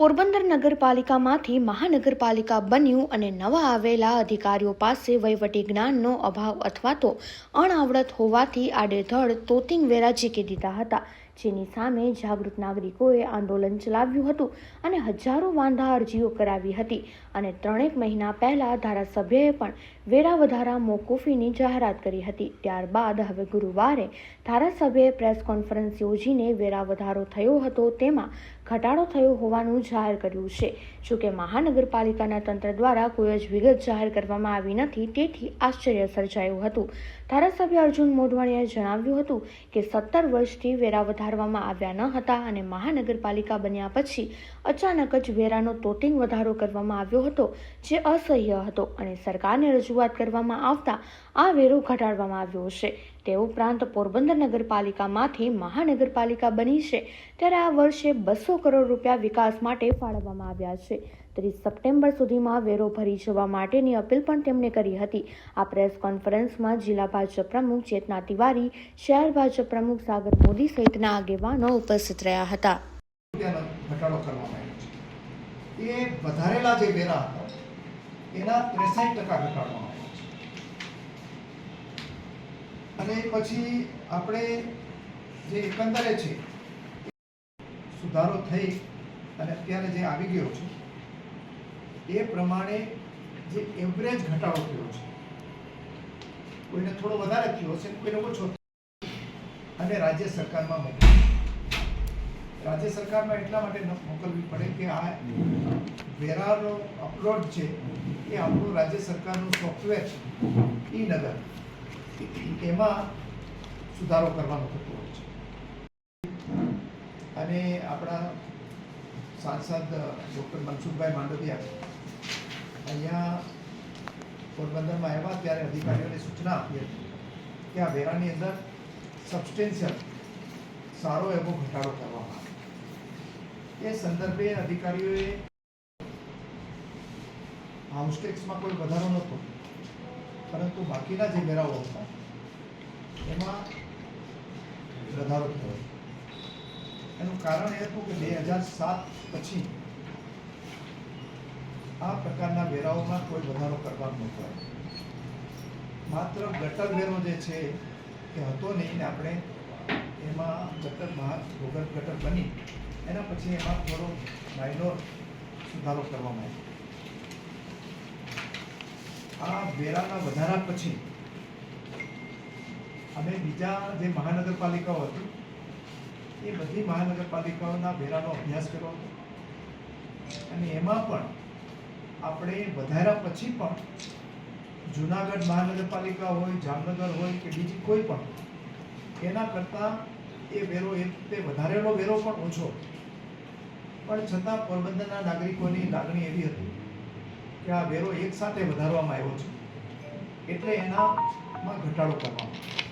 પોરબંદર નગરપાલિકામાંથી મહાનગરપાલિકા બન્યું અને નવા આવેલા અધિકારીઓ પાસે વહીવટી જ્ઞાનનો અભાવ અથવા તો અણઆવડત હોવાથી આડેધડ તોતિંગ વેરા ઝીકી દીધા હતા. જેની સામે જાગૃત નાગરિકોએ આંદોલન ચલાવ્યું હતું અને હજારો વાંધા અરજીઓ કરાવી હતી. અને ત્રણેક મહિના પહેલા ધારાસભ્યએ પણ વેરા વધારા મોકૂફીની જાહેરાત કરી હતી. ત્યારબાદ હવે ગુરુવારે ધારાસભ્યએ પ્રેસ કોન્ફરન્સ યોજીને વેરા વધારો થયો હતો તેમાં ઘટાડો થયો હોવાનું જાહેર કર્યું છે. જોકે મહાનગરપાલિકાના તંત્ર દ્વારા કોઈ જ વિગત જાહેર કરવામાં આવી નથી, તેથી આશ્ચર્ય સર્જાયું હતું. ધારાસભ્ય અર્જુન મોઢવાણીએ જણાવ્યું હતું કે સત્તર વર્ષથી વેરા વધારવામાં આવ્યા ન હતા અને મહાનગરપાલિકા બન્યા પછી અચાનક જ વેરાનો તોટિંગ વધારો કરવામાં આવ્યો હતો, જે અસહ્ય હતો અને સરકારને રજૂઆત કરવામાં આવતા આ વેરો ઘટાડવામાં આવ્યો છે. તે ઉપરાંત પોરબંદર નગરપાલિકામાંથી મહાનગરપાલિકા બની છે, ત્યારે આ વર્ષે બસો કરોડ રૂપિયા વિકાસ માટે ફાળવવામાં આવ્યા છે. ત્રીસ સપ્ટેમ્બર સુધીમાં વેરો ભરી જવા માટેની અપીલ પણ તેમણે કરી હતી. આ પ્રેસ કોન્ફરન્સમાં જિલ્લા ભાજપ પ્રમુખ ચેતના તિવારી, શહેર ભાજપ પ્રમુખ સાગર મોદી સહિતના આગેવાનો ઉપસ્થિત રહ્યા હતા. અને પછી આપણે જે એકંદરે છે સુધારો થઈ અને અત્યારે જે આવી ગયો છે એ પ્રમાણે જે એવરેજ ઘટાડો થયો છે, કોઈને થોડો વધારે થયો હશે, કોઈને ઓછો અને રાજ્ય સરકારમાં મોકલ્યો. રાજ્ય સરકારમાં એટલા માટે મોકલવી પડે કે આ વેરાનો અપલોડ છે, એ આપણું રાજ્ય સરકારનું સોફ્ટવેર છે, ઈ નગર. એમાં સુધારો કરવાનો થતો હોય છે. અને આપણા સાંસદ ડૉક્ટર મનસુખભાઈ માંડવિયા અહીંયા પોરબંદરમાં આવ્યા ત્યારે અધિકારીઓને સૂચના આપી હતી કે આ વેરાની અંદર સબસ્ટેન્શિયલ સારો એવો ઘટાડો કરવામાં આવે એ સંદર્ભે અધિકારીઓએ હાઉસ ટેક્સમાં કોઈ વધારો નહોતો, પરંતુ બાકીના જે વેરાઓ હતા, એમાં વધારો થયો. એનું કારણ એ હતું કે બે હજાર સાત પછી આ પ્રકારના વેરાઓમાં કોઈ વધારો કરવાનો નથી. માત્ર ગટર વેરો જે છે, એ હતો નહીં ને આપણે એમાં ગટર બહાર ભોગર ગટર બની, એના પછી એમાં થોડો માઇનોર સુધારો કરવામાં આવ્યો આ વેરાના વધારા પછી અમે બીજા જે મહાનગરપાલિકાઓ હતી, એ બધી મહાનગરપાલિકાઓના વેરાનો અભ્યાસ કર્યો હતો અને એમાં પણ આપણે વધાર્યા પછી પણ જુનાગઢ મહાનગરપાલિકા હોય, જામનગર હોય કે બીજી કોઈ પણ, એના કરતાં એ વેરો એ તે વધારેલો વેરો પણ ઓછો પણ છતાં પોરબંદરના નાગરિકોની લાગણી એવી હતી કે આ વેરો એક સાથે વધારવામાં આવ્યો છે એટલે એનામાં ઘટાડો કરવામાં આવ્યો.